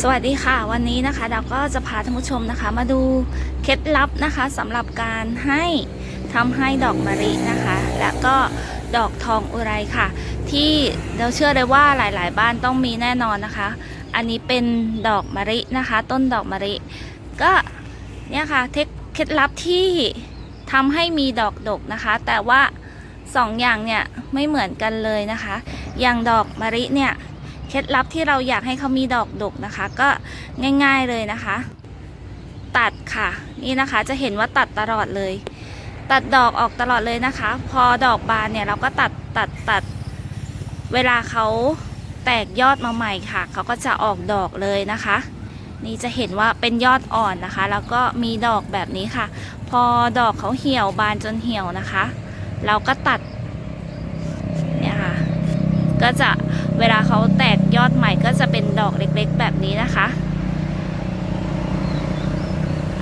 สวัสดีค่ะ วันนี้นะคะเราก็จะพาท่านผู้ชมนะคะ มาดูเคล็ดลับนะคะสำหรับการให้ทำให้ดอกมะลินะคะ และก็ดอกทองอุไรค่ะ ที่เราเชื่อเลยว่าหลาย ๆ บ้านต้องมีแน่นอนนะคะ อันนี้เป็นดอกมะลินะคะ ต้นดอกมะลิก็เนี่ยค่ะเทคเคล็ดลับที่ทำให้มีดอกดกนะคะ แต่ว่าสองอย่างเนี่ยไม่เหมือนกันเลยนะคะ อย่างดอกมะลิเนี่ย เคล็ดลับที่เราอยากให้เขามีดอกดกนะคะ ก็ง่าย ๆเลยนะคะ ตัดค่ะ นี่นะคะจะเห็นว่าตัดตลอดเลย ตัดดอกออกตลอดเลยนะคะ พอดอกบานเนี่ยเราก็ตัดตัดตัดเวลาเขาแตกยอดมาใหม่ค่ะ เขาก็จะออกดอกเลยนะคะ นี่จะเห็นว่าเป็นยอดอ่อนนะคะ แล้วก็มีดอกแบบนี้ค่ะ พอดอกเขาเหี่ยวบานจนเหี่ยวนะคะ เราก็ตัด เนี่ยค่ะ ก็จะเวลาเขาแตก ยอดใหม่ก็จะเป็นดอกเล็กๆ แบบนี้นะคะ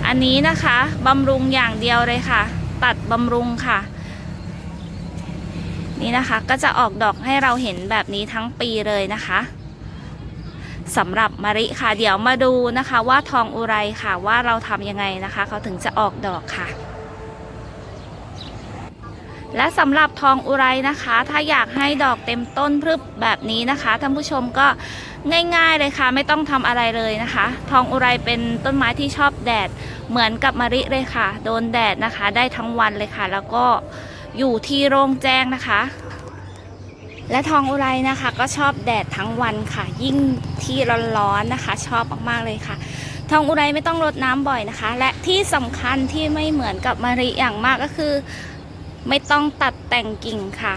อันนี้นะคะบำรุงอย่างเดียวเลยค่ะ ตัดบำรุงค่ะ นี่นะคะก็จะออกดอกให้เราเห็นแบบนี้ทั้งปีเลยนะคะสำหรับมะริค่ะ เดี๋ยวมาดูนะคะว่าทองอุไรค่ะว่าเราทำยังไงนะคะ เขาถึงจะออกดอกค่ะ และสำหรับทองอุไรนะคะ ถ้าอยากให้ดอกเต็มต้นพรึบแบบนี้นะคะท่านผู้ชมก็ง่ายๆเลยค่ะ ไม่ต้องทำอะไรเลยนะคะ ทองอุไรเป็นต้นไม้ที่ชอบแดดเหมือนกับมะริเลยค่ะ โดนแดดนะคะ ได้ทั้งวันเลยค่ะ แล้วก็อยู่ที่โร่งแจ้งนะคะ และทองอุไรนะคะ ก็ชอบแดดทั้งวันค่ะ ยิ่งที่ร้อนๆนะคะ ชอบมากๆเลยค่ะทองอุไรไม่ต้องรดน้ำบ่อยนะคะ และที่สำคัญที่ไม่เหมือนกับมะริอย่างมากก็คือ ไม่ต้องตัดแต่งกิ่งค่ะ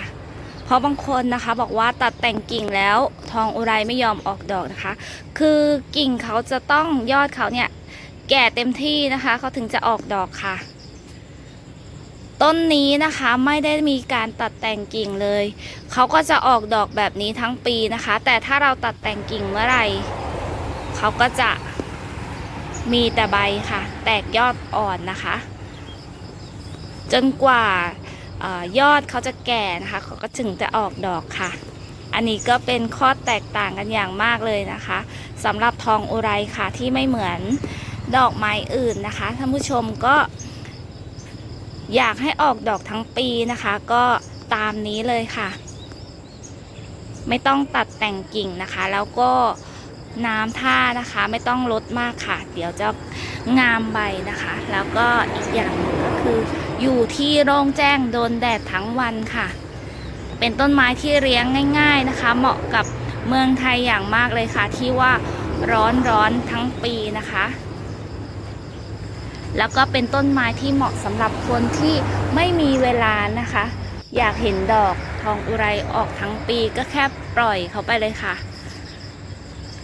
เพราะบางคนนะคะบอกว่าตัดแต่งกิ่งแล้วทองอุไรไม่ยอมออกดอกนะคะ คือกิ่งเขาจะต้องยอดเขาเนี่ยแก่เต็มที่นะคะเขาถึงจะออกดอกค่ะ ต้นนี้นะคะไม่ได้มีการตัดแต่งกิ่งเลยเขาก็จะออกดอกแบบนี้ทั้งปีนะคะ แต่ถ้าเราตัดแต่งกิ่งเมื่อไหร่เขาก็จะมีแต่ใบค่ะ แตกยอดอ่อนนะคะ จนกว่า ยอดเขาจะแก่นะคะเขาก็ถึงจะออกดอกค่ะ อันนี้ก็เป็นข้อแตกต่างกันอย่างมากเลยนะคะสำหรับทองอุไรค่ะที่ไม่เหมือนดอกไม้อื่นนะคะท่านผู้ชมก็อยากให้ออกดอกทั้งปีนะคะ ก็ตามนี้เลยค่ะ ไม่ต้องตัดแต่งกิ่งนะคะ แล้วก็น้ำท่านะคะ ไม่ต้องลดมากค่ะ เดี๋ยวจะ งามใบนะคะ แล้วก็อีกอย่างหนึ่งก็คือ อยู่ที่โร่งแจ้งโดนแดดทั้งวันค่ะ เป็นต้นไม้ที่เลี้ยงง่าย ๆนะคะ เหมาะกับเมืองไทยอย่างมากเลยค่ะ ที่ว่าร้อนร้อนๆทั้งปีนะคะ แล้วก็เป็นต้นไม้ที่เหมาะสำหรับคนที่ไม่มีเวลานะคะ อยากเห็นดอกทองอุไรออกทั้งปีก็แค่ปล่อยเขาไปเลยค่ะ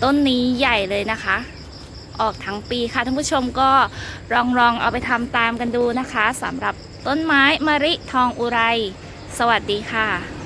ต้นนี้ใหญ่เลยนะคะ ออกทั้งปีค่ะท่านผู้ชมก็ลองลองเอาไปทำตามกันดูนะคะสำหรับต้นไม้มะริทองอุไร สวัสดีค่ะ